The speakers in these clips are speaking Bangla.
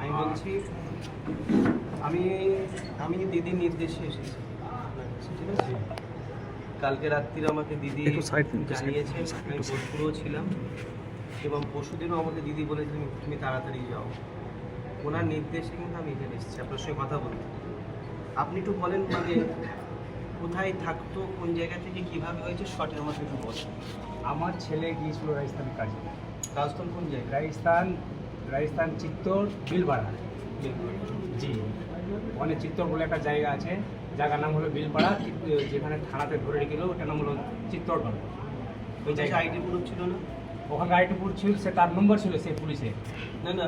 আমি বলছি আমি আমি দিদির নির্দেশে এসেছি ঠিক আছে? কালকে রাত্রিরে আমাকে দিদি জানিয়েছে আমি একটু ছিলাম এবং পরশুদিনও আমাকে দিদি বলেছে তুমি তুমি তাড়াতাড়ি যাও। ওনার নির্দেশে কিন্তু আমি এখানে এসেছি আপনার সঙ্গে কথা বলতে। আপনি একটু বলেন মানে কোথায় থাকতো কোন জায়গা থেকে কীভাবে হয়েছে শর্টে আমাকে একটু বলেন আমার ছেলে গিয়েছিল রাজস্থান কাজে। রাজস্থান কোন জায়গায়? রাজস্থান রাজস্থান চিত্তর বিলপাড়া। জি। ওখানে চিত্তর বলে একটা জায়গা আছে জায়গার নাম হলো বিলপাড়া যেখানে থানাতে ধরে রেখেছিল ওটার নাম হলো চিত্তরগড় ওই জায়গায়। আইডি প্রুফ ছিল না? ওখানে আইটিপুর ছিল সে তার নম্বর ছিল সেই পুলিশে। না না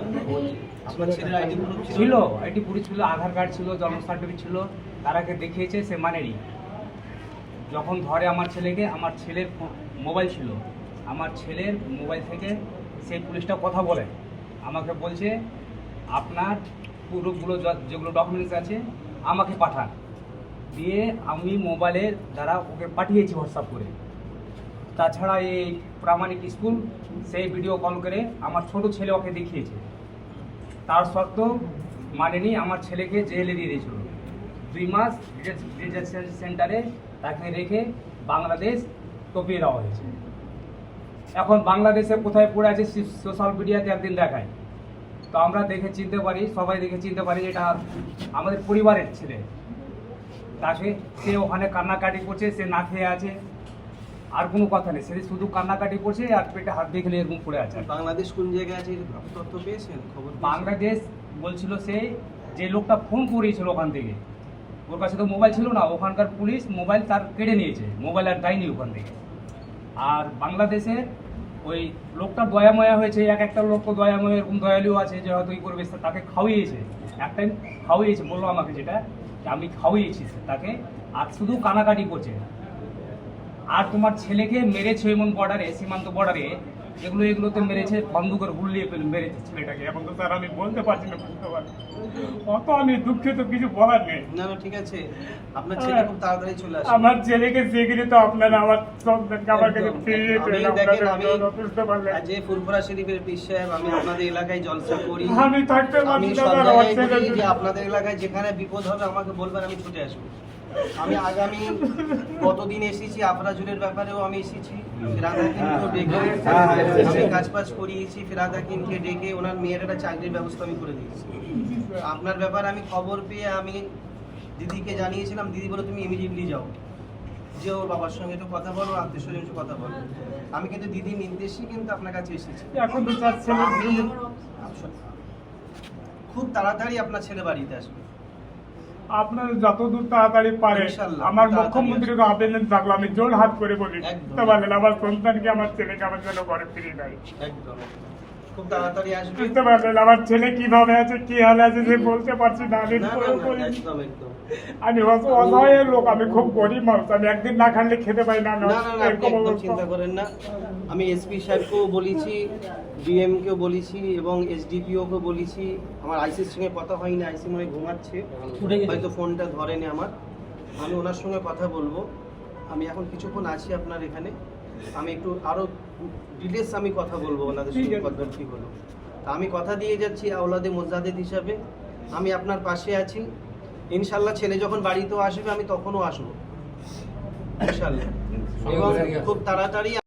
আপনার ছেলের আইডি প্রুফ ছিল? আইটি পুলিশ ছিল আধার কার্ড ছিল জন্ম সার্টিফিকেট ছিল তারাকে দেখিয়েছে সে মানেনি। যখন ধরে আমার ছেলেকে, আমার ছেলের মোবাইল ছিল। আমার ছেলের মোবাইল থেকে সেই পুলিশটা কথা বলে। আমাকে বলছে, আপনার পুরোগুলো যেগুলো ডকুমেন্টস আছে, আমাকে পাঠান। দিয়ে আমি মোবাইলের দ্বারা ওকে পাঠিয়েছি হোয়াটসঅ্যাপ করে। তাছাড়া এই প্রামাণিক স্কুল, সেই ভিডিও কল করে আমার ছোট ছেলে ওকে দেখিয়েছে। তার সত্ত্বেও মানেনি, আমার ছেলেকে জেলে দিয়ে দিয়েছিল। দুই মাস ডিটেনশন সেন্টারে তাকে রেখে বাংলাদেশ টপিয়ে দেওয়া হয়েছে। এখন বাংলাদেশে কোথায় পড়ে আছে সোশ্যাল মিডিয়াতে একদিন দেখায়। তো আমরা দেখে চিনতে পারি সবাই দেখে চিনতে পারি এটা আমাদের পরিবারের ছেলে। তাকে সে ওখানে কান্নাকাটি করছে সে না খেয়ে আছে। আর কোনো কথা নেই সে শুধু কান্নাকাটি করছে আর পেটে হাত দিয়ে খেলে এরকম পড়ে আছে। বাংলাদেশ কোন জায়গায় আছে? তথ্য পেয়েছেন? খবর বাংলাদেশ বলছিল সে যে লোকটা ফোন করিয়েছিল ওখান থেকে ওর কাছে তো মোবাইল ছিল না, ওখানকার পুলিশ মোবাইল তার কেড়ে নিয়েছে, মোবাইল আর দেয়নি ওখান থেকে। আর বাংলাদেশের ওই লোকটা দয়াময়া হয়েছে, এক একটা লোক দয়াময় এরকম দয়ালুও আছে যে হয়তো ই করবে তাকে খাওয়িয়েছে। এক টাইম খাওয়িয়েছে, বলল আমাকে যেটা, যে আমি খাওয়িয়েছি তাকে, আর শুধু কানাকাটি করছে। আর তোমার ছেলেকে মেরেছে এমন বর্ডারে সীমান্ত বর্ডারে এগুলো এগুলোতে মেরেছে বন্দুকের গুলিয়ে ফেলে মেরেছে ছেলেটাকে। এখন তো স্যার আমি বলতে পারছি না বুঝতে পারছি। অত আমি দুঃখিত কিছু বলার নেই। না না ঠিক আছে। আপনার ছেলে খুব তাড়াতাড়ি চলে আসবে। আমার ছেলেকে তো আপনারা আমার সন্তানকে আমার কাছে ফিরিয়ে আমি পেলেন দেখেন আপনাদের আমি বুঝতে পারলেন। যে ফুরফুরা শরীফের পীর সাহেব আমি আপনাদের এলাকায় জলসা করি। আমি থাকতে পারছি না। আপনাদের এলাকায় যেখানে বিপদ হবে আমাকে বলবেন আমি ছুটে আসব। আমি আগামী কতদিন এসেছি? আফরাজুলের ব্যাপারেও আমি এসেছি। ফেরাদাকিনকেও ডেকে আমি কাজ বাজ করিয়েছি। ফেরাদাকিনকে ডেকে ওনার মেয়ের একটা চাকরির ব্যবস্থা আমি করে দিয়েছি। আপনার ব্যাপারে আমি খবর পেয়ে আমি দিদিকে জানিয়েছিলাম দিদি বলে তুমি ইমিডিয়েটলি যাও। যে ওর বাবার সঙ্গে একটু কথা বলো আত্মীয় স্বজন একটু কথা বলো। আমি কিন্তু দিদির নির্দেশেই কিন্তু আপনার কাছে এসেছি। এখন তো আমি খুব তাড়াতাড়ি আপনার ছেলে বাড়িতে আসবে। আপনার যতদূর তাড়াতাড়ি পারে আমার মুখ্যমন্ত্রীর মুখ্যমন্ত্রীকে আবেদন থাকল আমি জোর হাত করে বলি। বুঝতে পারলেন আমার সন্তানকে আমার ছেলেকে আমার জন্য ঘরে ফিরিয়ে দেয়। একদম। খুব তাড়াতাড়ি আসবে। বুঝতে পারলেন আমার ছেলে কীভাবে আছে কি হাল আছে সে বলতে পারছি না আমি। একদম একদম। আমি অসহায় লোক আমি খুব গরিব মানুষ আমি একদিন না খাইলে খেতে পাই না না না একদম চিন্তা করেন না। আমি এসপি সাহেবকেও বলেছি ডিএম কেও বলেছি এবং এসডিপিও কে বলেছি। আমার আইসির সঙ্গে কথা হয়নি আইসি মনে ঘুমাচ্ছে। হয়তো ফোনটা ধরেনি আমার। আমি ওনার সঙ্গে কথা বলব। আমি এখন কিছুক্ষণ আছি আপনার এখানে। আমি একটু আরও ডিটেলস আমি কথা বলব ওনাদের সঙ্গে কি হলো তা আমি কথা দিয়ে যাচ্ছি আওলাদে মোজাদেদ হিসাবে। আমি আপনার পাশে আছি। ইনশাল্লাহ ছেলে যখন বাড়িতেও আসবে আমি তখনও আসব। ইনশাল্লাহ এবং খুব তাড়াতাড়ি